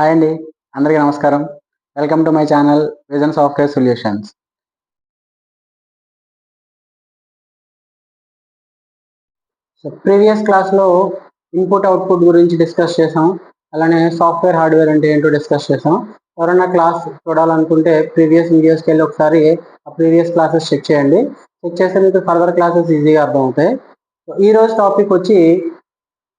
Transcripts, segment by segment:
Hi అండి అందరికీ నమస్కారం. Welcome to my channel vision software solutions. So previous క్లాస్లో ఇన్పుట్ అవుట్పుట్ గురించి డిస్కస్ చేసాం. అలానే సాఫ్ట్వేర్ హార్డ్వేర్ అంటే ఏంటో డిస్కస్ చేసాం. ఎవరైనా క్లాస్ చూడాలనుకుంటే ప్రీవియస్ వీడియోస్కి వెళ్ళి ఒకసారి ఆ ప్రీవియస్ క్లాసెస్ చెక్ చేయండి. చెక్ చేస్తే మీకు ఫర్దర్ క్లాసెస్ ఈజీగా అర్థమవుతాయి. సో ఈ రోజు టాపిక్ వచ్చి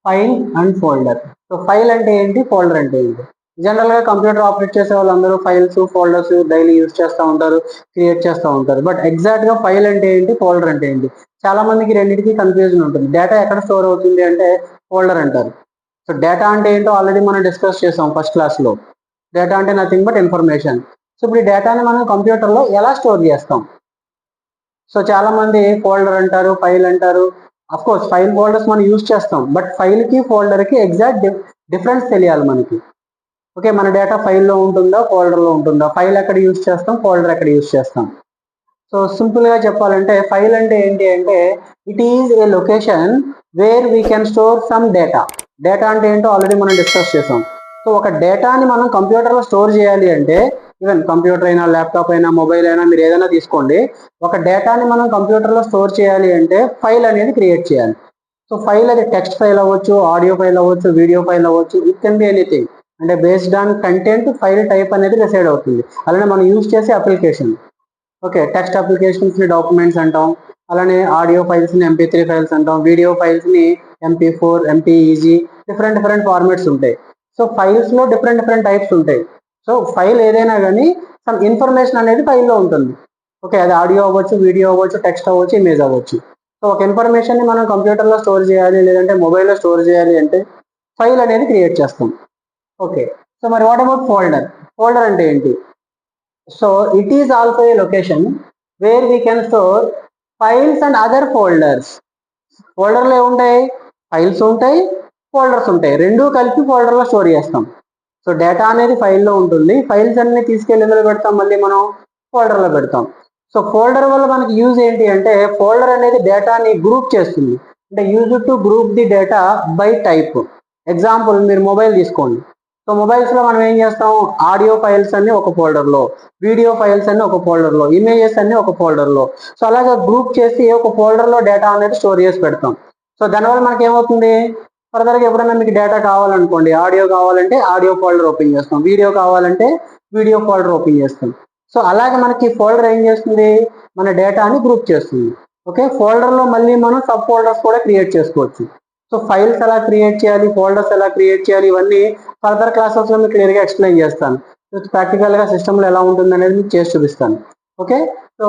file and folder. So file అంటే ఏంటి? ఫోల్డర్ అంటే ఏంటి? జనరల్గా కంప్యూటర్ ఆపరేట్ చేసే వాళ్ళందరూ ఫైల్స్ ఫోల్డర్స్ డైలీ యూజ్ చేస్తూ ఉంటారు క్రియేట్ చేస్తూ ఉంటారు. బట్ ఎగ్జాక్ట్గా ఫైల్ అంటే ఏంటి? ఫోల్డర్ అంటే ఏంటి? చాలా మందికి రెండింటికి కన్ఫ్యూజన్ ఉంటుంది. డేటా ఎక్కడ స్టోర్ అవుతుంది అంటే ఫోల్డర్ అంటారు. సో డేటా అంటే ఏంటో ఆల్రెడీ మనం డిస్కస్ చేసాం ఫస్ట్ క్లాస్లో. డేటా అంటే నథింగ్ బట్ ఇన్ఫర్మేషన్ సో ఇప్పుడు ఈ డేటాని మనం కంప్యూటర్లో ఎలా స్టోర్ చేస్తాం? సో చాలా మంది ఫోల్డర్ అంటారు ఫైల్ అంటారు. అఫ్ కోర్స్ ఫైల్ ఫోల్డర్స్ మనం యూజ్ చేస్తాం. బట్ ఫైల్కి ఫోల్డర్కి ఎగ్జాక్ట్ డిఫరెన్స్ తెలియాలి మనకి. ఓకే మన డేటా ఫైల్లో ఉంటుందా ఫోల్డర్లో ఉంటుందా? ఫైల్ ఎక్కడ యూజ్ చేస్తాం ఫోల్డర్ ఎక్కడ యూజ్ చేస్తాం? సో సింపుల్గా చెప్పాలంటే ఫైల్ అంటే ఏంటి అంటే it is a location where we can store some data. Data అంటే ఏంటో ఆల్రెడీ మనం డిస్కస్ చేసాం. సో ఒక డేటాని మనం కంప్యూటర్లో స్టోర్ చేయాలి అంటే ఈవెన్ కంప్యూటర్ అయినా ల్యాప్టాప్ అయినా మొబైల్ అయినా మీరు ఏదైనా తీసుకోండి. ఒక డేటాని మనం కంప్యూటర్లో స్టోర్ చేయాలి అంటే ఫైల్ అనేది క్రియేట్ చేయాలి. సో ఫైల్ అది టెక్స్ట్ ఫైల్ అవ్వచ్చు ఆడియో ఫైల్ అవ్వచ్చు వీడియో ఫైల్ అవ్వచ్చు ఇట్ కెన్ బి ఎనీథింగ్. అంటే based on content file type అనేది డిసైడ్ అవుతుంది. అలానే మనం యూజ్ చేసే అప్లికేషన్ ఓకే టెక్స్ట్ అప్లికేషన్స్ని డాక్యుమెంట్స్ అంటాం. అలానే ఆడియో ఫైల్స్ని ఎంపీ త్రీ ఫైల్స్ అంటాం. Video ఫైల్స్ని MP four MP EG different different formats ఉంటాయి. సో ఫైల్స్లో డిఫరెంట్ డిఫరెంట్ టైప్స్ ఉంటాయి. సో ఫైల్ ఏదైనా కానీ సమ్ ఇన్ఫర్మేషన్ అనేది ఫైల్లో ఉంటుంది. ఓకే అది ఆడియో అవ్వచ్చు వీడియో అవ్వచ్చు టెక్స్ట్ అవ్వచ్చు ఇమేజ్ అవ్వచ్చు. సో ఒక ఇన్ఫర్మేషన్ని మనం కంప్యూటర్లో స్టోర్ చేయాలి లేదంటే మొబైల్లో స్టోర్ చేయాలి అంటే ఫైల్ అనేది క్రియేట్ చేస్తాం. ఓకే సో మరి వాట్ అబౌట్ ఫోల్డర్ ఫోల్డర్ అంటే ఏంటి? So it is also a location where we can store files and other folders ఫోల్డర్లు ఏముంటాయి? ఫైల్స్ ఉంటాయి ఫోల్డర్స్ ఉంటాయి. రెండు కలిపి ఫోల్డర్లో స్టోర్ చేస్తాం. సో డేటా అనేది ఫైల్లో ఉంటుంది. ఫైల్స్ అన్ని తీసుకెళ్ళి ఎందులో పెడతాం? మళ్ళీ మనం ఫోల్డర్లో పెడతాం. సో ఫోల్డర్ వల్ల మనకి యూజ్ ఏంటి అంటే ఫోల్డర్ అనేది డేటాని గ్రూప్ చేస్తుంది. అంటే use to group the data by type example మీరు మొబైల్ తీసుకోండి. సో మొబైల్స్లో మనం ఏం చేస్తాం? ఆడియో ఫైల్స్ అన్ని ఒక ఫోల్డర్లో వీడియో ఫైల్స్ అన్ని ఒక ఫోల్డర్లో ఇమేజెస్ అన్ని ఒక ఫోల్డర్లో సో అలాగే గ్రూప్ చేసి ఒక ఫోల్డర్లో డేటా అనేది స్టోర్ చేసి పెడతాం. సో దానివల్ల మనకి ఏమవుతుంది? ఫర్దర్గా ఎప్పుడైనా మీకు డేటా కావాలనుకోండి ఆడియో కావాలంటే ఆడియో ఫోల్డర్ ఓపెన్ చేస్తాం. వీడియో కావాలంటే వీడియో ఫోల్డర్ ఓపెన్ చేస్తాం. సో అలాగే మనకి ఫోల్డర్ ఏం చేస్తుంది? మన డేటాని గ్రూప్ చేస్తుంది. ఓకే? ఫోల్డర్లో మళ్ళీ మనం సబ్ ఫోల్డర్స్ కూడా క్రియేట్ చేసుకోవచ్చు. సో ఫైల్స్ ఎలా క్రియేట్ చేయాలి ఫోల్డర్స్ ఎలా క్రియేట్ చేయాలి ఇవన్నీ ఫర్దర్ క్లాసెస్లో మీకు క్లియర్గా ఎక్స్ప్లెయిన్ చేస్తాను. ప్రాక్టికల్గా సిస్టమ్లో ఎలా ఉంటుంది అనేది మీకు చేసి చూపిస్తాను. ఓకే సో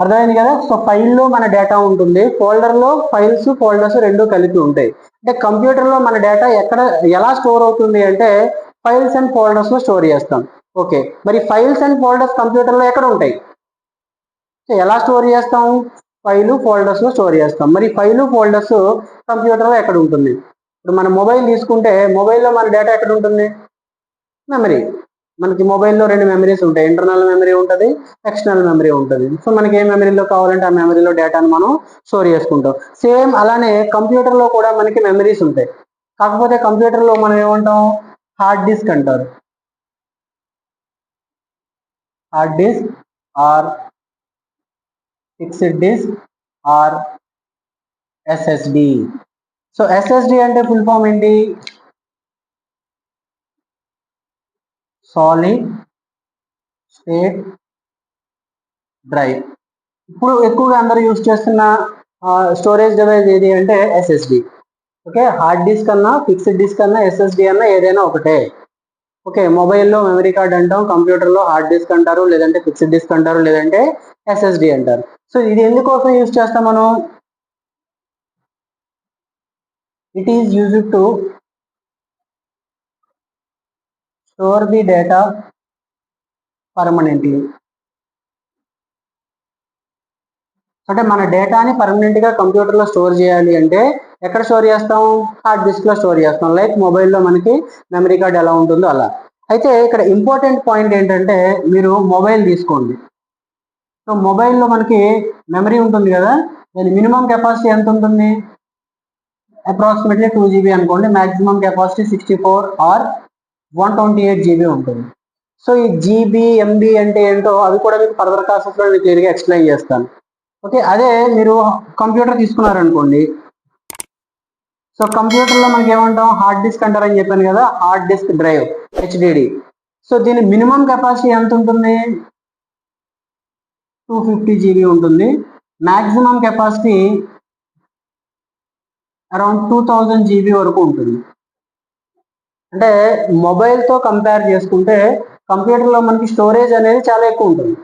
అర్థమైంది కదా? సో ఫైల్లో మన డేటా ఉంటుంది. ఫోల్డర్లో ఫైల్స్ ఫోల్డర్స్ రెండు కలిపి ఉంటాయి. అంటే కంప్యూటర్లో మన డేటా ఎక్కడ ఎలా స్టోర్ అవుతుంది అంటే ఫైల్స్ అండ్ ఫోల్డర్స్లో స్టోర్ చేస్తాం. ఓకే మరి ఫైల్స్ అండ్ ఫోల్డర్స్ కంప్యూటర్లో ఎక్కడ ఉంటాయి? ఎలా స్టోర్ చేస్తాం? ఫైలు ఫోల్డర్స్లో స్టోర్ చేస్తాం. మరి ఫైలు ఫోల్డర్స్ కంప్యూటర్లో ఎక్కడ ఉంటుంది? ఇప్పుడు మన మొబైల్ తీసుకుంటే మొబైల్లో మన డేటా ఎక్కడ ఉంటుంది? మెమరీ. మనకి మొబైల్లో రెండు మెమరీస్ ఉంటాయి. ఇంటర్నల్ మెమరీ ఉంటుంది ఎక్స్టర్నల్ మెమరీ ఉంటుంది. సో మనకి ఏ మెమరీలో కావాలంటే ఆ మెమరీలో డేటాను మనం స్టోర్ చేసుకుంటాం. సేమ్ అలానే కంప్యూటర్లో కూడా మనకి మెమరీస్ ఉంటాయి. కాకపోతే కంప్యూటర్లో మనం ఏమంటాం? హార్డ్ డిస్క్ అంటారు. Hard disk or fixed disk or SSD so SSD అంటే ఫుల్ ఫామ్ ఏంటి? సాలిడ్ స్టేట్ డ్రైవ్ ఇప్పుడు ఎక్కువగా అందరూ యూజ్ చేస్తున్న స్టోరేజ్ డివైస్ ఏది అంటే ఎస్ఎస్డి ఓకే హార్డ్ డిస్క్ అన్నా ఫిక్స్డ్ డిస్క్ అన్నా ఎస్ఎస్డి అన్నా ఏదైనా ఒకటే. ఓకే మొబైల్లో మెమరీ కార్డ్ అంటాం కంప్యూటర్లో హార్డ్ డిస్క్ అంటారు లేదంటే ఫిక్స్డ్ డిస్క్ అంటారు లేదంటే ఎస్ఎస్డి అంటారు. సో ఇది ఎందుకోసం యూజ్ చేస్తాం మనం? It is used to store the data permanently అంటే మన డేటాని పర్మనెంట్గా కంప్యూటర్లో స్టోర్ చేయాలి అంటే ఎక్కడ స్టోర్ చేస్తాం? హార్డ్ డిస్క్లో స్టోర్ చేస్తాం. లైక్ మొబైల్లో మనకి మెమరీ కార్డ్ ఎలా ఉంటుందో అలా. అయితే ఇక్కడ ఇంపార్టెంట్ పాయింట్ ఏంటంటే మీరు మొబైల్ తీసుకోండి. సో మొబైల్లో మనకి మెమరీ ఉంటుంది కదా? దాని మినిమం కెపాసిటీ ఎంత ఉంటుంది? అప్రాక్సిమేట్లీ టూ జీబీ అనుకోండి. Maximum capacity sixty four or one twenty eight GB ఉంటుంది. సో ఈ జీబీ ఎంబీ అంటే ఏంటో అవి కూడా మీకు ఫర్దర్ క్లాసెస్లో నేను క్లియర్గా ఎక్స్ప్లెయిన్ చేస్తాను. ఓకే అదే మీరు కంప్యూటర్ తీసుకున్నారనుకోండి. సో కంప్యూటర్లో మనకి ఏమంటాం హార్డ్ డిస్క్ అంటారని చెప్పాను కదా hard disk drive HDD so దీని మినిమం కెపాసిటీ ఎంత ఉంటుంది టూ ఫిఫ్టీ జీబీ ఉంటుంది. Maximum capacity around two thousand GB వరకు ఉంటుంది. అంటే మొబైల్తో కంపేర్ చేసుకుంటే కంప్యూటర్లో మనకి స్టోరేజ్ అనేది చాలా ఎక్కువ ఉంటుంది.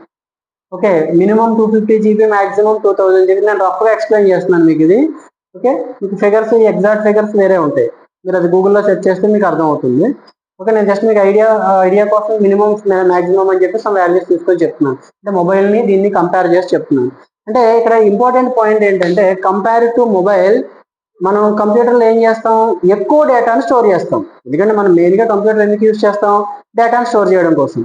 Okay minimum two fifty GB maximum two thousand GB నేను రఫ్గా ఎక్స్ప్లెయిన్ చేస్తున్నాను మీకు ఇది. ఓకే మీకు ఫిగర్స్ ఎగ్జాక్ట్ ఫిగర్స్ వేరే ఉంటాయి. మీరు అది గూగుల్లో సెర్చ్ చేస్తే మీకు అర్థమవుతుంది. ఓకే నేను జస్ట్ మీకు ఐడియా ఐడియా కోసం మినిమం మాక్సిమం అని చెప్పి సమ్ వాల్యూస్ తీసుకొని చెప్తున్నాను. అంటే మొబైల్ని దీన్ని కంపేర్ చేసి చెప్తున్నాను. అంటే ఇక్కడ ఇంపార్టెంట్ పాయింట్ ఏంటంటే కంపేర్ టు మొబైల్ మనం కంప్యూటర్లో ఏం చేస్తాం? ఎక్కువ డేటాను స్టోర్ చేస్తాం. ఎందుకంటే మనం మెయిన్గా కంప్యూటర్ ఎందుకు యూజ్ చేస్తాం? డేటాను స్టోర్ చేయడం కోసం.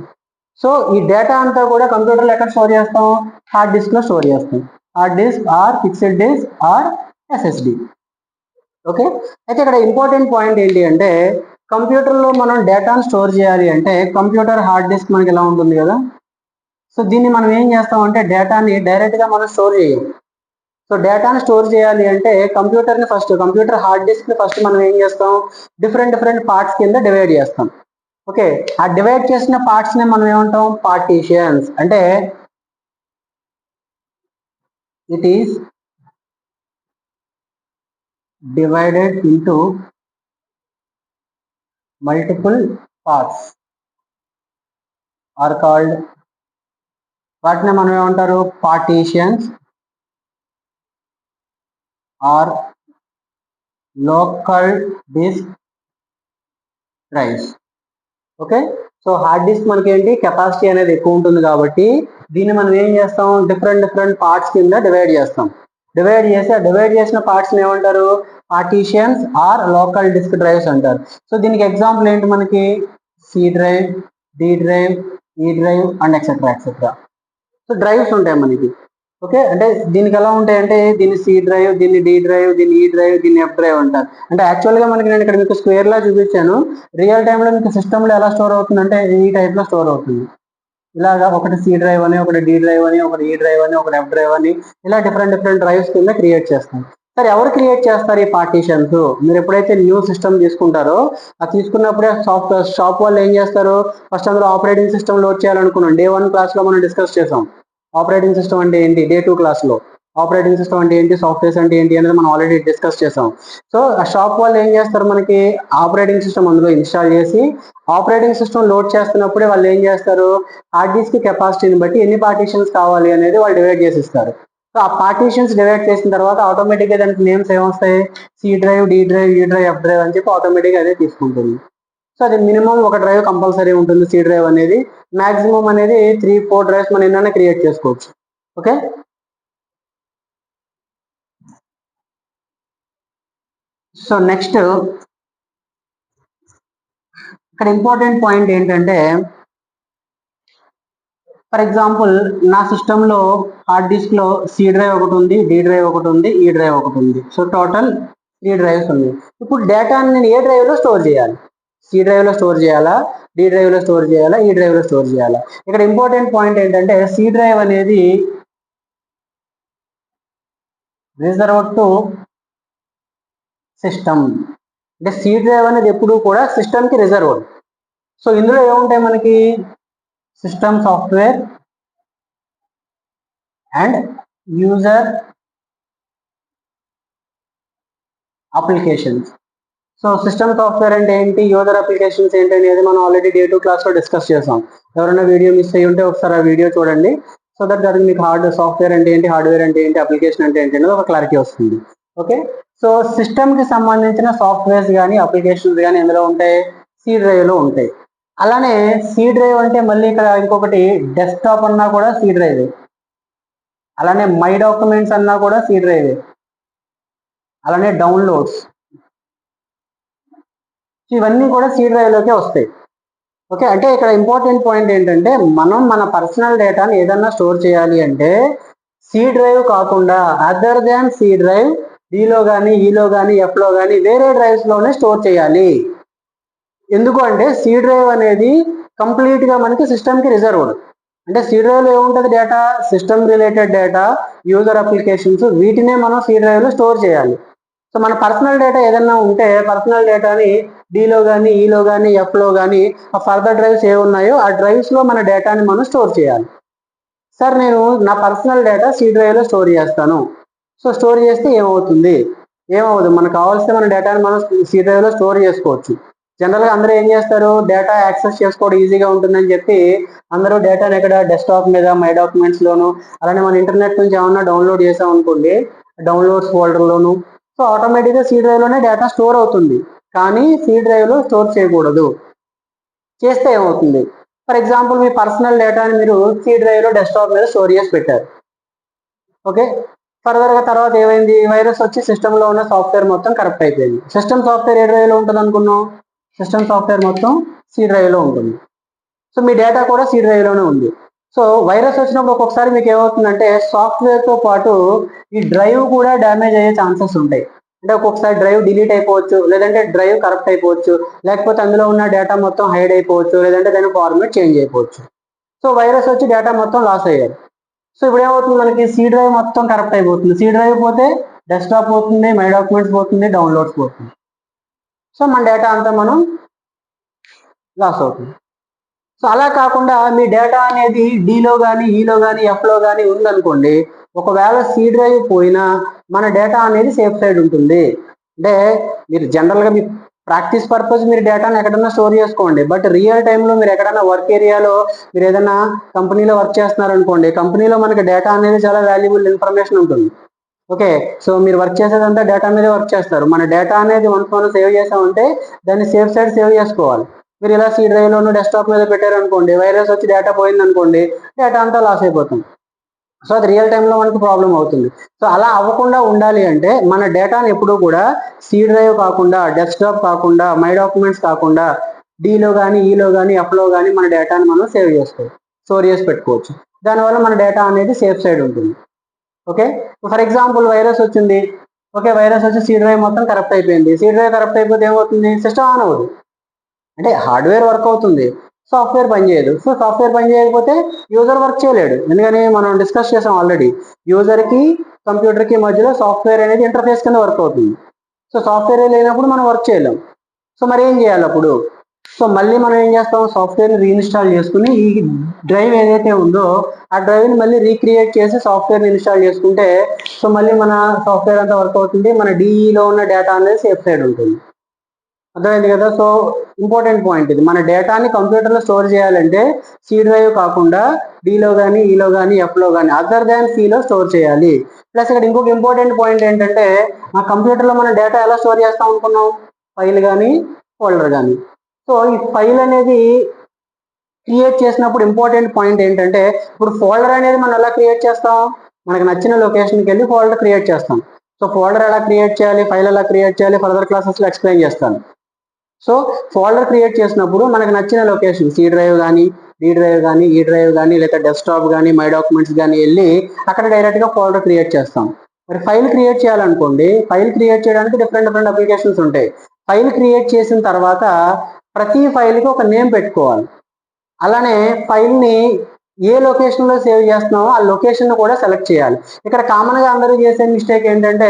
సో ఈ డేటా అంతా కూడా కంప్యూటర్లో ఎక్కడ స్టోర్ చేస్తాం? హార్డ్ డిస్క్లో స్టోర్ చేస్తాం. Hard disk or fixed disk or SSD okay అయితే ఇక్కడ ఇంపార్టెంట్ పాయింట్ ఏంటి అంటే కంప్యూటర్లో మనం డేటాను స్టోర్ చేయాలి అంటే కంప్యూటర్ హార్డ్ డిస్క్ మనకి ఎలా ఉంటుంది కదా? సో దీన్ని మనం ఏం చేస్తాం అంటే డేటాని డైరెక్ట్గా మనం స్టోర్ చేయం. సో డేటాను స్టోర్ చేయాలి అంటే కంప్యూటర్ని ఫస్ట్ కంప్యూటర్ హార్డ్ డిస్క్ని ఫస్ట్ మనం ఏం చేస్తాం? డిఫరెంట్ డిఫరెంట్ పార్ట్స్ కింద డివైడ్ చేస్తాం. ఓకే ఆ డివైడ్ చేసిన పార్ట్స్ని మనం ఏమంటాం? పార్టీషియన్స్. అంటే it is divided into multiple parts are called వాటిని మనం ఏమంటారు? Partitions. Or local disk drives okay? So hard disk మనకి ఏంటి కెపాసిటీ అనేది ఎక్కువ ఉంటుంది కాబట్టి దీన్ని మనం ఏం చేస్తాం? డిఫరెంట్ డిఫరెంట్ పార్ట్స్ కింద డివైడ్ చేస్తాం. డివైడ్ చేసి డివైడ్ చేసిన పార్ట్స్ ఏమంటారు? Partitions or local disk drives అంటారు. సో దీనికి ఎగ్జాంపుల్ ఏంటి మనకి? C drive D drive E drive and etcetera etcetera so drives ఉంటాయి మనకి. ఓకే? అంటే దీనికి ఎలా ఉంటాయి అంటే దీన్ని సి డ్రైవ్ దీన్ని డి డ్రైవ్ దీన్ని e ఈ డ్రైవ్ దీన్ని ఎఫ్ డ్రైవ్ అంటారు. అంటే యాక్చువల్గా మనకి నేను ఇక్కడ మీకు స్క్వేర్ లా చూపించాను. రియల్ టైంలో మీకు సిస్టంలో ఎలా స్టోర్ అవుతుందంటే ఈ టైప్లో స్టోర్ అవుతుంది. ఇలాగా ఒకటి సి డ్రైవ్ అని ఒకటి డి డ్రైవ్ అని ఒకటి e ఈ డ్రైవ్ అని ఒకటి ఎఫ్ డ్రైవ్ అని ఇలా డిఫరెంట్ డిఫరెంట్ డ్రైవ్స్ కింద క్రియేట్ చేస్తాం సరే ఎవరు క్రియేట్ చేస్తారు ఈ పార్టీషన్స్ మీరు ఎప్పుడైతే న్యూ సిస్టమ్ తీసుకుంటారో ఆ తీసుకున్నప్పుడే సాఫ్ట్వేర్ షాప్ వాళ్ళు ఏం చేస్తారు? ఫస్ట్ అందులో ఆపరేటింగ్ సిస్టమ్ లోడ్ చేయాలనుకున్నాం. డే వన్ క్లాస్లో మనం డిస్కస్ చేసాం. ఆపరేటింగ్ సిస్టమ్ అంటే ఏంటి? డే టూ క్లాస్లో ఆపరేటింగ్ సిస్టమ్ అంటే ఏంటి? సాఫ్ట్వేర్స్ అంటే ఏంటి అనేది మనం ఆల్రెడీ డిస్కస్ చేసాం. సో ఆ షాప్ వాళ్ళు ఏం చేస్తారు మనకి? ఆపరేటింగ్ సిస్టమ్ అందులో ఇన్స్టాల్ చేసి ఆపరేటింగ్ సిస్టమ్ లోడ్ చేస్తున్నప్పుడే వాళ్ళు ఏం చేస్తారు? హార్డ్ డిస్క్ కెపాసిటీని బట్టి ఎన్ని పార్టీషన్స్ కావాలి అనేది వాళ్ళు డివైడ్ చేసి ఇస్తారు సో ఆ పార్టీషన్స్ డివైడ్ చేసిన తర్వాత ఆటోమేటిక్గా దానికి నేమ్స్ ఏమొస్తాయి? C drive D drive E drive F drive అని చెప్పి ఆటోమేటిక్గా అదే తీసుకుంటుంది. సో అది మినిమం ఒక డ్రైవ్ కంపల్సరీ ఉంటుంది సి డ్రైవ్ అనేది. మాక్సిమం అనేది త్రీ ఫోర్ డ్రైవ్స్ మనం ఏమైనా క్రియేట్ చేసుకోవచ్చు. ఓకే సో నెక్స్ట్ ఇక్కడ ఇంపార్టెంట్ పాయింట్ ఏంటంటే ఫర్ ఎగ్జాంపుల్ నా సిస్టంలో హార్డ్ డిస్క్లో సి డ్రైవ్ ఒకటి ఉంది డి డ్రైవ్ ఒకటి ఉంది e ఈ డ్రైవ్ ఒకటి ఉంది. సో టోటల్ త్రీ డ్రైవ్స్ ఉన్నాయి. ఇప్పుడు డేటాని నేను ఏ డ్రైవ్లో స్టోర్ చేయాలి? సి డ్రైవ్లో స్టోర్ చేయాలా? డి డ్రైవ్లో స్టోర్ చేయాలా? E ఈ డ్రైవ్లో స్టోర్ చేయాలా? ఇక్కడ ఇంపార్టెంట్ పాయింట్ ఏంటంటే సి డ్రైవ్ అనేది రిజర్వ్ టు సిస్టమ్ అంటే సి డ్రైవ్ అనేది ఎప్పుడు కూడా సిస్టమ్కి రిజర్వ్ సో ఇందులో ఏముంటాయి మనకి? System software and user applications so system software అంటే ఏంటి? యూజర్ అప్లికేషన్స్ ఏంటి అనేది మనం ఆల్రెడీ డే టూ క్లాస్లో డిస్కస్ చేసాం. ఎవరైనా వీడియో మిస్ అయ్యి ఉంటే ఒకసారి ఆ వీడియో చూడండి. సో దట్ దానికి మీకు హార్డ్ సాఫ్ట్వేర్ అంటే ఏంటి? హార్డ్వేర్ అంటే ఏంటి? అప్లికేషన్ అంటే ఏంటి అనేది ఒక క్లారిటీ వస్తుంది. ఓకే సో సిస్టమ్కి సంబంధించిన సాఫ్ట్వేర్స్ కానీ అప్లికేషన్స్ కానీ ఎందులో ఉంటాయి? సి డ్రైవ్లో ఉంటాయి. అలానే సి డ్రైవ్ అంటే మళ్ళీ ఇక్కడ ఇంకొకటి డెస్క్టాప్ అన్నా కూడా సి డ్రైవ్ అలానే మై డాక్యుమెంట్స్ అన్నా కూడా సి డ్రైవ్ అలానే డౌన్లోడ్స్ ఇవన్నీ కూడా సి డ్రైవ్లోకే వస్తాయి. ఓకే అంటే ఇక్కడ ఇంపార్టెంట్ పాయింట్ ఏంటంటే మనం మన పర్సనల్ డేటాని ఏదన్నా స్టోర్ చేయాలి అంటే సి డ్రైవ్ కాకుండా అదర్ దాన్ సి డ్రైవ్ డిలో కానీ ఈలో e కానీ ఎఫ్లో కానీ వేరే డ్రైవ్స్లోనే స్టోర్ చేయాలి. ఎందుకు అంటే సి డ్రైవ్ అనేది కంప్లీట్గా మనకి సిస్టమ్కి రిజర్వ్డ్ అంటే సి డ్రైవ్ ఏముంటుంది data system related data user applications వీటినే మనం సి డ్రైవ్లో స్టోర్ చేయాలి. సో మన పర్సనల్ డేటా ఏదైనా ఉంటే పర్సనల్ డేటాని డీలో కానీ ఈలో కానీ ఎఫ్లో కానీ ఆ ఫర్దర్ డ్రైవ్స్ ఏ ఉన్నాయో ఆ డ్రైవ్స్లో మన డేటాని మనం స్టోర్ చేయాలి. సార్ నేను నా పర్సనల్ డేటా సి డ్రైవ్లో స్టోర్ చేస్తాను. సో స్టోర్ చేస్తే ఏమవుతుంది? ఏమవుతుంది మనకు కావాల్సిన మన డేటాని మనం సి డ్రైవ్లో స్టోర్ చేసుకోవచ్చు. జనరల్గా అందరూ ఏం చేస్తారు? డేటా యాక్సెస్ చేసుకోవడం ఈజీగా ఉంటుందని చెప్పి అందరూ డేటాని ఎక్కడ డెస్క్టాప్ మీద మై డాక్యుమెంట్స్లోను అలానే మన ఇంటర్నెట్ నుంచి ఏమన్నా డౌన్లోడ్ చేసాం అనుకోండి డౌన్లోడ్స్ ఫోల్డర్లోను సో ఆటోమేటిక్గా సి డ్రైవ్లోనే డేటా స్టోర్ అవుతుంది. కానీ సి డ్రైవ్లో స్టోర్ చేయకూడదు. చేస్తే ఏమవుతుంది? ఫర్ ఎగ్జాంపుల్ మీ పర్సనల్ డేటాని మీరు సి డ్రైవ్లో డెస్క్టాప్ మీద స్టోర్ చేసి పెట్టారు. ఓకే ఫర్దర్గా తర్వాత ఏమైంది? వైరస్ వచ్చి సిస్టంలో ఉన్న సాఫ్ట్వేర్ మొత్తం కరెక్ట్ అయిపోయింది. సిస్టమ్ సాఫ్ట్వేర్ ఏ డ్రైవ్లో ఉంటుంది అనుకున్నాం సిస్టమ్ సాఫ్ట్వేర్ మొత్తం సి డ్రైవ్లో ఉంటుంది. సో మీ డేటా కూడా సి డ్రైవ్లోనే ఉంది. సో వైరస్ వచ్చినప్పుడు ఒక్కొక్కసారి మీకు ఏమవుతుందంటే సాఫ్ట్వేర్తో పాటు ఈ డ్రైవ్ కూడా డ్యామేజ్ అయ్యే ఛాన్సెస్ ఉంటాయి. అంటే ఒక్కొక్కసారి డ్రైవ్ డిలీట్ అయిపోవచ్చు లేదంటే డ్రైవ్ కరప్ట్ అయిపోవచ్చు లేకపోతే అందులో ఉన్న డేటా మొత్తం హైడ్ అయిపోవచ్చు లేదంటే దాని ఫార్మేట్ చేంజ్ అయిపోవచ్చు. సో వైరస్ వచ్చి డేటా మొత్తం లాస్ అయ్యారు. సో ఇప్పుడు ఏమవుతుంది మనకి? సి డ్రైవ్ మొత్తం కరెక్ట్ అయిపోతుంది. సి డ్రైవ్ పోతే డెస్క్టాప్ పోతుంది మై డాక్యుమెంట్స్ పోతుంది డౌన్లోడ్స్ పోతుంది. సో మన డేటా అంతా మనం లాస్ అవుతుంది. సో అలా కాకుండా మీ డేటా అనేది డీలో కానీ ఈలో e కానీ ఎఫ్లో కానీ ఉందనుకోండి ఒకవేళ సి డ్రైవ్ పోయినా మన డేటా అనేది సేఫ్ సైడ్ ఉంటుంది. అంటే మీరు జనరల్గా మీ ప్రాక్టీస్ పర్పస్ మీరు డేటాను ఎక్కడన్నా స్టోర్ చేసుకోండి. బట్ రియల్ టైంలో మీరు ఎక్కడైనా వర్క్ ఏరియాలో మీరు ఏదైనా కంపెనీలో వర్క్ చేస్తున్నారు అనుకోండి కంపెనీలో మనకి డేటా అనేది చాలా వాల్యుబుల్ ఇన్ఫర్మేషన్ ఉంటుంది. ఓకే సో మీరు వర్క్ చేసేదంతా డేటా మీదే వర్క్ చేస్తారు. మన డేటా అనేది వన్స్ మనం సేవ్ చేసామంటే దాన్ని సేఫ్ సైడ్ సేవ్ చేసుకోవాలి. మీరు ఇలా సీ డ్రైవ్లోనూ డెస్క్టాప్ మీద పెట్టారు అనుకోండి వైరస్ వచ్చి డేటా పోయింది అనుకోండి డేటా అంతా లాస్ అయిపోతుంది. సో అది రియల్ టైంలో మనకు ప్రాబ్లం అవుతుంది. సో అలా అవ్వకుండా ఉండాలి అంటే మన డేటాని ఎప్పుడూ కూడా సీ డ్రైవ్ కాకుండా డెస్క్టాప్ కాకుండా మై డాక్యుమెంట్స్ కాకుండా డీలో కానీ ఈలో కానీ ఎఫ్లో కానీ మన డేటాని మనం సేవ్ చేసుకోవచ్చు స్టోర్ చేసి పెట్టుకోవచ్చు. దానివల్ల మన డేటా అనేది సేఫ్ సైడ్ ఉంటుంది. ఓకే ఫర్ ఎగ్జాంపుల్ వైరస్ వచ్చింది. ఓకే వైరస్ వచ్చి సీ డ్రైవ్ మొత్తం కరప్ట్ అయిపోయింది. సీ డ్రైవ్ కరప్ట్ అయిపోతే ఏమవుతుంది? సిస్టమ్ ఆన్ అవ్వదు. అంటే హార్డ్వేర్ వర్క్ అవుతుంది. సాఫ్ట్వేర్ పనిచేయదు సో సాఫ్ట్వేర్ పని చేయకపోతే యూజర్ వర్క్ చేయలేడు. ఎందుకని మనం డిస్కస్ చేసాం ఆల్రెడీ యూజర్కి కంప్యూటర్కి మధ్యలో సాఫ్ట్వేర్ అనేది ఇంటర్ఫేస్ కింద వర్క్ అవుతుంది. సో సాఫ్ట్వేర్ లేనప్పుడు మనం వర్క్ చేయలేం. సో మరి ఏం చేయాలి అప్పుడు? సో మళ్ళీ మనం ఏం చేస్తాం? సాఫ్ట్వేర్ని రీఇన్స్టాల్ చేసుకుని ఈ డ్రైవ్ ఏదైతే ఉందో ఆ డ్రైవ్ని మళ్ళీ రీక్రియేట్ చేసి సాఫ్ట్వేర్ని ఇన్స్టాల్ చేసుకుంటే సో మళ్ళీ మన సాఫ్ట్వేర్ అంతా వర్క్ అవుతుంది. మన డిఈలో ఉన్న డేటా అనేది సేఫ్ సైడ్ ఉంటుంది. అర్థమైంది కదా? సో ఇంపార్టెంట్ పాయింట్ ఇది. మన డేటాని కంప్యూటర్లో స్టోర్ చేయాలంటే సి డ్రైవ్ కాకుండా డిలో కానీ ఈలో కానీ ఎఫ్లో కానీ అదర్ దాన్ సిలో స్టోర్ చేయాలి. ప్లస్ ఇక్కడ ఇంకొక ఇంపార్టెంట్ పాయింట్ ఏంటంటే మా కంప్యూటర్లో మన డేటా ఎలా స్టోర్ చేస్తాం అనుకున్నాం ఫైల్ కానీ ఫోల్డర్ కానీ సో ఈ ఫైల్ అనేది క్రియేట్ చేసినప్పుడు ఇంపార్టెంట్ పాయింట్ ఏంటంటే ఇప్పుడు ఫోల్డర్ అనేది మనం ఎలా క్రియేట్ చేస్తాం? మనకు నచ్చిన లొకేషన్కి వెళ్ళి ఫోల్డర్ క్రియేట్ చేస్తాం. సో ఫోల్డర్ ఎలా క్రియేట్ చేయాలి? ఫైల్ ఎలా క్రియేట్ చేయాలి? ఫర్దర్ క్లాసెస్లో ఎక్స్ప్లెయిన్ చేస్తాను. సో ఫోల్డర్ క్రియేట్ చేసినప్పుడు మనకు నచ్చిన లొకేషన్ సి డ్రైవ్ కానీ డి డ్రైవ్ కానీ ఈ డ్రైవ్ కానీ లేదా డెస్క్టాప్ కానీ మై డాక్యుమెంట్స్ కానీ వెళ్ళి అక్కడ డైరెక్ట్గా ఫోల్డర్ క్రియేట్ చేస్తాం. మరి ఫైల్ క్రియేట్ చేయాలనుకోండి ఫైల్ క్రియేట్ చేయడానికి డిఫరెంట్ డిఫరెంట్ అప్లికేషన్స్ ఉంటాయి. ఫైల్ క్రియేట్ చేసిన తర్వాత ప్రతి ఫైల్కి ఒక నేమ్ పెట్టుకోవాలి. అలానే ఫైల్ని ఏ లొకేషన్లో సేవ్ చేస్తున్నామో ఆ లొకేషన్ కూడా సెలెక్ట్ చేయాలి. ఇక్కడ కామన్గా అందరూ చేసే మిస్టేక్ ఏంటంటే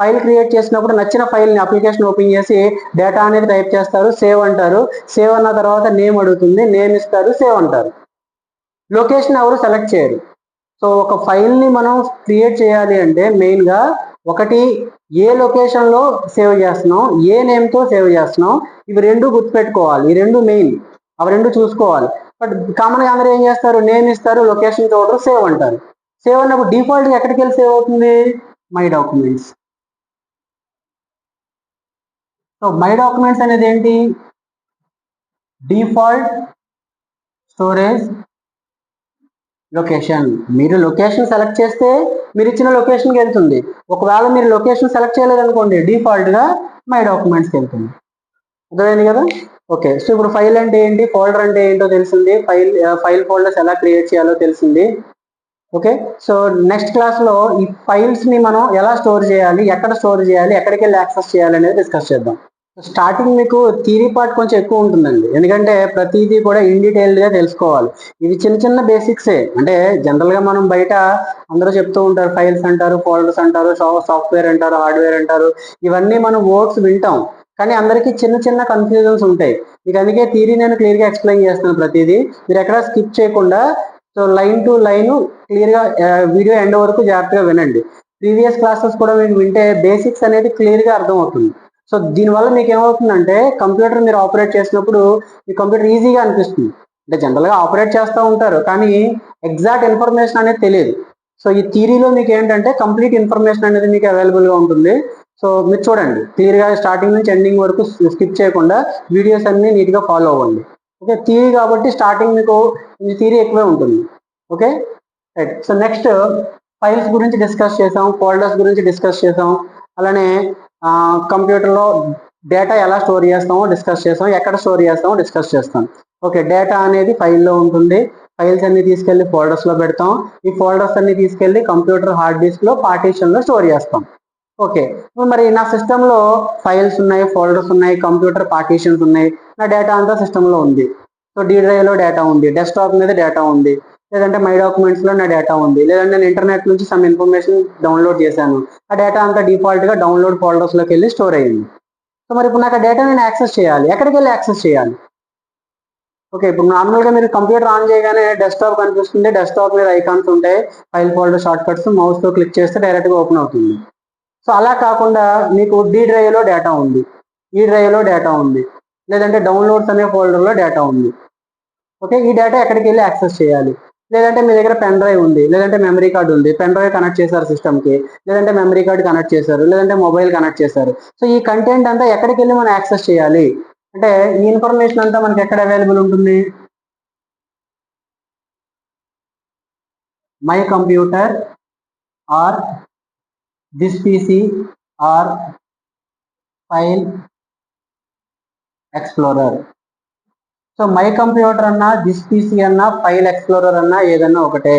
ఫైల్ క్రియేట్ చేసినప్పుడు నచ్చిన ఫైల్ని అప్లికేషన్ ఓపెన్ చేసి డేటా అనేది టైప్ చేస్తారు సేవ్ అంటారు. సేవ్ అన్న తర్వాత నేమ్ అడుగుతుంది నేమ్ ఇస్తారు సేవ్ అంటారు. లొకేషన్ ఎవరు సెలెక్ట్ చేయరు. సో ఒక ఫైల్ని మనం క్రియేట్ చేయాలి అంటే మెయిన్గా ఒకటి ఏ లొకేషన్లో సేవ్ చేస్తున్నాం ఏ నేమ్తో సేవ్ చేస్తున్నాం ఇవి రెండు గుర్తుపెట్టుకోవాలి. ఈ రెండు మెయిన్ అవి రెండు చూసుకోవాలి. బట్ కామన్గా అందరూ ఏం చేస్తారు? నేమ్ ఇస్తారు లొకేషన్ చూడరు సేవ్ అంటారు. సేవ్ అన్నప్పుడు డీఫాల్ట్గా ఎక్కడికి వెళ్ళి సేవ్ అవుతుంది? My documents so my documents అనేది ఏంటి? డిఫాల్ట్ స్టోరేజ్ లొకేషన్ మీరు లొకేషన్ సెలెక్ట్ చేస్తే మీరు ఇచ్చిన లొకేషన్కి వెళ్తుంది. ఒకవేళ మీరు లొకేషన్ సెలెక్ట్ చేయలేదనుకోండి డిఫాల్ట్గా మై డాక్యుమెంట్స్కి వెళ్తుంది. అర్థమైంది కదా? ఓకే. సో ఇప్పుడు ఫైల్ అంటే ఏంటి? ఫోల్డర్ అంటే ఏంటో తెలిసింది. ఫైల్ ఫైల్ ఫోల్డర్స్ ఎలా క్రియేట్ చేయాలో తెలిసింది. ఓకే. సో నెక్స్ట్ క్లాస్లో ఈ ఫైల్స్ని మనం ఎలా స్టోర్ చేయాలి? ఎక్కడ స్టోర్ చేయాలి? ఎక్కడికి వెళ్ళి యాక్సెస్ చేయాలి అనేది డిస్కస్ చేద్దాం. స్టార్టింగ్ మీకు థీరీ పార్ట్ కొంచెం ఎక్కువ ఉంటుందండి. ఎందుకంటే ప్రతిదీ కూడా ఇన్ తెలుసుకోవాలి. ఇవి చిన్న చిన్న బేసిక్సే. అంటే జనరల్గా మనం బయట అందరూ చెప్తూ ఉంటారు ఫైల్స్ అంటారు ఫోల్డర్స్ అంటారు సాఫ్ట్వేర్ అంటారు హార్డ్వేర్ అంటారు. ఇవన్నీ మనం వర్డ్స్ వింటాం. కానీ అందరికీ చిన్న చిన్న కన్ఫ్యూజన్స్ ఉంటాయి. మీకు అందుకే థీరీ నేను క్లియర్గా ఎక్స్ప్లెయిన్ చేస్తున్నాను ప్రతిదీ. మీరు ఎక్కడ స్కిప్ చేయకుండా సో లైన్ టు లైన్ క్లియర్గా వీడియో ఎండ్ వరకు జాగ్రత్తగా వినండి. ప్రీవియస్ క్లాసెస్ కూడా మీరు వింటే బేసిక్స్ అనేది క్లియర్గా అర్థమవుతుంది. అర్థం అవుతుంది సో దీనివల్ల మీకు ఏమవుతుందంటే కంప్యూటర్ మీరు ఆపరేట్ చేసినప్పుడు మీ కంప్యూటర్ ఈజీగా అనిపిస్తుంది. అంటే జనరల్గా ఆపరేట్ చేస్తూ ఉంటారు కానీ ఎగ్జాక్ట్ ఇన్ఫర్మేషన్ అనేది తెలియదు. సో ఈ థీరీలో మీకు ఏంటంటే కంప్లీట్ ఇన్ఫర్మేషన్ అనేది మీకు అవైలబుల్గా ఉంటుంది. సో మీరు చూడండి క్లియర్గా స్టార్టింగ్ నుంచి ఎండింగ్ వరకు స్కిప్ చేయకుండా వీడియోస్ అన్ని నీట్గా ఫాలో అవ్వండి. ఓకే థియరీ కాబట్టి స్టార్టింగ్ మీకు ఈ ఎక్కువే ఉంటుంది. Okay right so next files గురించి డిస్కస్ చేసాం ఫోల్డర్స్ గురించి డిస్కస్ చేసాం అలానే కంప్యూటర్లో డేటా ఎలా స్టోర్ చేస్తామో డిస్కస్ చేస్తాం ఎక్కడ స్టోర్ చేస్తామో డిస్కస్ చేస్తాం. ఓకే డేటా అనేది ఫైల్లో ఉంటుంది. ఫైల్స్ అన్ని తీసుకెళ్ళి ఫోల్డర్స్లో పెడతాం. ఈ ఫోల్డర్స్ అన్ని తీసుకెళ్ళి కంప్యూటర్ హార్డ్ డిస్క్లో పార్టీషన్లో స్టోర్ చేస్తాం. ఓకే. మరి నా సిస్టంలో ఫైల్స్ ఉన్నాయి ఫోల్డర్స్ ఉన్నాయి కంప్యూటర్ పార్టీషన్స్ ఉన్నాయి. నా డేటా అంతా సిస్టంలో ఉంది. సో డీ డ్రైవ్లో డేటా ఉంది డెస్క్టాప్ మీద డేటా ఉంది లేదంటే మై డాక్యుమెంట్స్లో నా డేటా ఉంది లేదంటే నేను ఇంటర్నెట్ నుంచి సమ్ ఇన్ఫర్మేషన్ డౌన్లోడ్ చేశాను. ఆ డేటా అంతా డిఫాల్ట్గా డౌన్లోడ్ ఫోల్డర్స్లోకి వెళ్ళి స్టోర్ అయ్యింది సో మరి ఇప్పుడు నాకు ఆ డేటా నేను యాక్సెస్ చేయాలి. ఎక్కడికి వెళ్ళి యాక్సెస్ చేయాలి? ఓకే ఇప్పుడు నార్మల్గా మీరు కంప్యూటర్ ఆన్ చేయగానే డెస్క్టాప్ కనిపిస్తుంది. డెస్క్టాప్ మీద ఐకాన్స్ ఉంటాయి. ఫైల్ ఫోల్డర్ షార్ట్ కట్స్ మౌస్తో క్లిక్ చేస్తే డైరెక్ట్గా ఓపెన్ అవుతుంది. సో అలా కాకుండా మీకు డి డ్రైవ్లో డేటా ఉంది. ఈ డ్రైవ్లో డేటా ఉంది. లేదంటే డౌన్లోడ్స్ అనే ఫోల్డర్లో డేటా ఉంది. ఓకే ఈ డేటా ఎక్కడికి వెళ్ళి యాక్సెస్ చేయాలి? లేదంటే మీ దగ్గర పెన్ డ్రైవ్ ఉంది. లేదంటే మెమరీ కార్డు ఉంది. పెన్ డ్రైవ్ కనెక్ట్ చేశారు సిస్టమ్కి లేదంటే మెమరీ కార్డు కనెక్ట్ చేశారు. లేదంటే మొబైల్ కనెక్ట్ చేశారు. సో ఈ కంటెంట్ అంతా ఎక్కడికి వెళ్ళి మనం యాక్సెస్ చేయాలి? అంటే ఈ ఇన్ఫర్మేషన్ అంతా మనకి ఎక్కడ అవైలబుల్ ఉంటుంది? My computer or this PC or file explorer so my computer అన్నా దిస్ పీసీ అన్నా ఫైల్ ఎక్స్ప్లోరర్ అన్నా ఏదన్నా ఒకటే.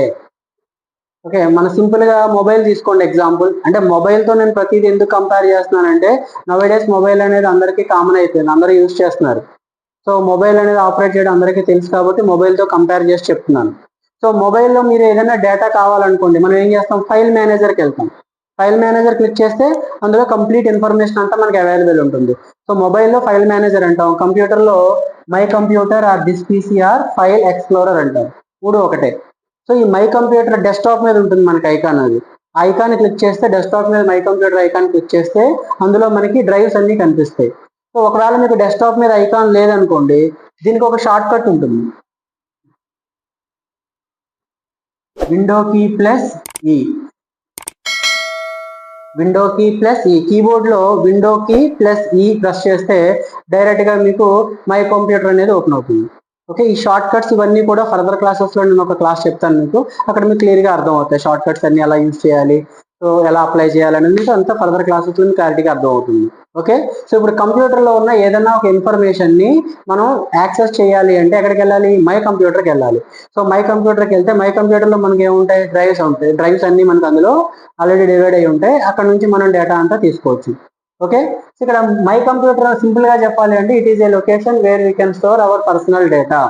ఓకే మన సింపుల్గా మొబైల్ తీసుకోండి ఎగ్జాంపుల్ అంటే మొబైల్తో నేను ప్రతిదీ ఎందుకు కంపేర్ చేస్తున్నానంటే నవేడేస్ మొబైల్ అనేది అందరికీ కామన్ అయిపోయింది అందరూ యూజ్ చేస్తున్నారు. సో మొబైల్ అనేది ఆపరేట్ చేయడం అందరికీ తెలుసు కాబట్టి మొబైల్తో కంపేర్ చేసి చెప్తున్నాను. సో మొబైల్లో మీరు ఏదైనా డేటా కావాలనుకోండి మనం ఏం చేస్తాం? ఫైల్ మేనేజర్కి వెళ్తాం. ఫైల్ మేనేజర్ క్లిక్ చేస్తే అందులో కంప్లీట్ ఇన్ఫర్మేషన్ అంతా మనకి అవైలబుల్ ఉంటుంది. సో మొబైల్లో ఫైల్ మేనేజర్ అంటాం కంప్యూటర్లో my computer or this PC or file explorer అంటాం. మూడు ఒకటే. సో ఈ మై కంప్యూటర్ డెస్క్టాప్ మీద ఉంటుంది మనకి ఐకాన్ అది. ఐకాన్ క్లిక్ చేస్తే డెస్క్టాప్ మీద మై కంప్యూటర్ ఐకాన్ క్లిక్ చేస్తే అందులో మనకి డ్రైవ్స్ అన్నీ కనిపిస్తాయి. సో ఒకవేళ మీకు డెస్క్టాప్ మీద ఐకాన్ లేదనుకోండి దీనికి ఒక షార్ట్ కట్ ఉంటుంది. Window key plus E. Window key plus E కీబోర్డ్లో window key plus E press చేస్తే డైరెక్ట్గా మీకు మై కంప్యూటర్ అనేది ఓపెన్ అవుతుంది. ఓకే ఈ షార్ట్ కట్స్ ఇవన్నీ కూడా ఫర్దర్ క్లాసెస్లో నేను ఒక క్లాస్ చెప్తాను మీకు. అక్కడ మీకు క్లియర్గా అర్థం అవుతాయి షార్ట్ కట్స్ అన్ని ఎలా యూజ్ చేయాలి? సో ఎలా అప్లై చేయాలనేది అంతా ఫర్దర్ క్లాసెస్లో క్లారిటీగా అర్థం అవుతుంది. ఓకే సో ఇప్పుడు కంప్యూటర్లో ఉన్న ఏదైనా ఒక ఇన్ఫర్మేషన్ని మనం యాక్సెస్ చేయాలి అంటే ఎక్కడికి వెళ్ళాలి? మై కంప్యూటర్కి వెళ్ళాలి. సో మై కంప్యూటర్కి వెళ్తే మై కంప్యూటర్లో మనకి ఏముంటాయి? డ్రైవ్స్ ఉంటాయి. డ్రైవ్స్ అన్ని మనకు అందులో ఆల్రెడీ డివైడ్ అయి ఉంటాయి. అక్కడ నుంచి మనం డేటా అంతా తీసుకోవచ్చు. ఓకే సో ఇక్కడ మై కంప్యూటర్ సింపుల్గా చెప్పాలి అంటే it is a location where we can store our personal data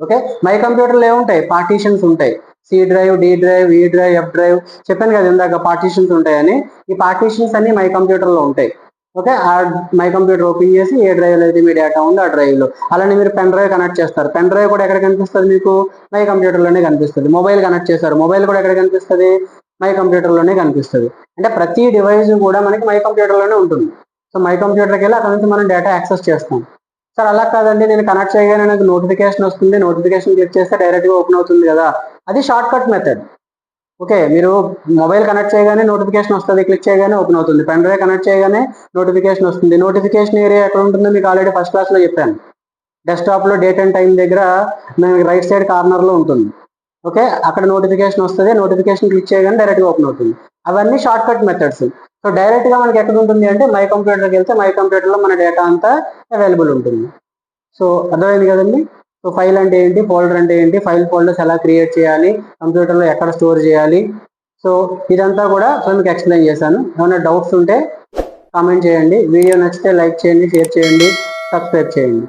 okay my కంప్యూటర్లో ఏముంటాయి? పార్టీషన్స్ ఉంటాయి. C drive D drive E drive F drive చెప్పాను కదా ఇందాక పార్టీషన్స్ ఉంటాయని. ఈ పార్టీషన్స్ అన్ని మై కంప్యూటర్లో ఉంటాయి. ఓకే ఆ మై కంప్యూటర్ ఓపెన్ చేసి ఏ డ్రైవ్లో అయితే మీ డేటా ఉందో ఆ డ్రైవ్లో. అలానే మీరు పెన్ డ్రైవ్ కనెక్ట్ చేస్తారు. పెన్ డ్రైవ్ కూడా ఎక్కడ కనిపిస్తుంది మీకు? మై కంప్యూటర్లోనే కనిపిస్తుంది. మొబైల్ కనెక్ట్ చేస్తారు మొబైల్ కూడా ఎక్కడ కనిపిస్తుంది? మై కంప్యూటర్లోనే కనిపిస్తుంది. అంటే ప్రతి డివైస్ కూడా మనకి మై కంప్యూటర్లోనే ఉంటుంది. సో మై కంప్యూటర్కి వెళ్ళి అక్కడ నుంచి మనం డేటా యాక్సెస్ చేస్తాం. సార్ అలా కాదండి. నేను కనెక్ట్ చేయగానే నాకు నోటిఫికేషన్ వస్తుంది. నోటిఫికేషన్ క్లిక్ చేస్తే డైరెక్ట్గా ఓపెన్ అవుతుంది కదా. అది షార్ట్ కట్ మెథడ్ ఓకే మీరు మొబైల్ కనెక్ట్ చేయగానే నోటిఫికేషన్ వస్తుంది. క్లిక్ చేయగానే ఓపెన్ అవుతుంది. పెన్ డ్రైవ్ కనెక్ట్ చేయగానే నోటిఫికేషన్ వస్తుంది. నోటిఫికేషన్ ఏరియా ఎక్కడ ఉంటుందో మీకు ఆల్రెడీ ఫస్ట్ క్లాస్లో చెప్పాను. డెస్క్టాప్లో డేట్ అండ్ టైం దగ్గర మనకి రైట్ సైడ్ కార్నర్లో ఉంటుంది. ఓకే అక్కడ నోటిఫికేషన్ వస్తుంది. నోటిఫికేషన్ క్లిక్ చేయగానే డైరెక్ట్గా ఓపెన్ అవుతుంది. అవన్నీ షార్ట్ కట్ మెథడ్స్ సో డైరెక్ట్గా మనకి ఎక్కడ ఉంటుంది అంటే మై కంప్యూటర్కి వెళ్తే మై కంప్యూటర్లో మన డేటా అంతా అవైలబుల్ ఉంటుంది. సో అర్థమైంది కదండి? సో ఫైల్ అంటే ఏంటి? ఫోల్డర్ అంటే ఏంటి? ఫైల్ ఫోల్డర్స్ ఎలా క్రియేట్ చేయాలి? కంప్యూటర్లో ఎక్కడ స్టోర్ చేయాలి? సో ఇదంతా కూడా సో మీకు ఎక్స్ప్లెయిన్ చేశాను. ఏమైనా డౌట్స్ ఉంటే కామెంట్ చేయండి. వీడియో నచ్చితే లైక్ చేయండి షేర్ చేయండి సబ్స్క్రైబ్ చేయండి.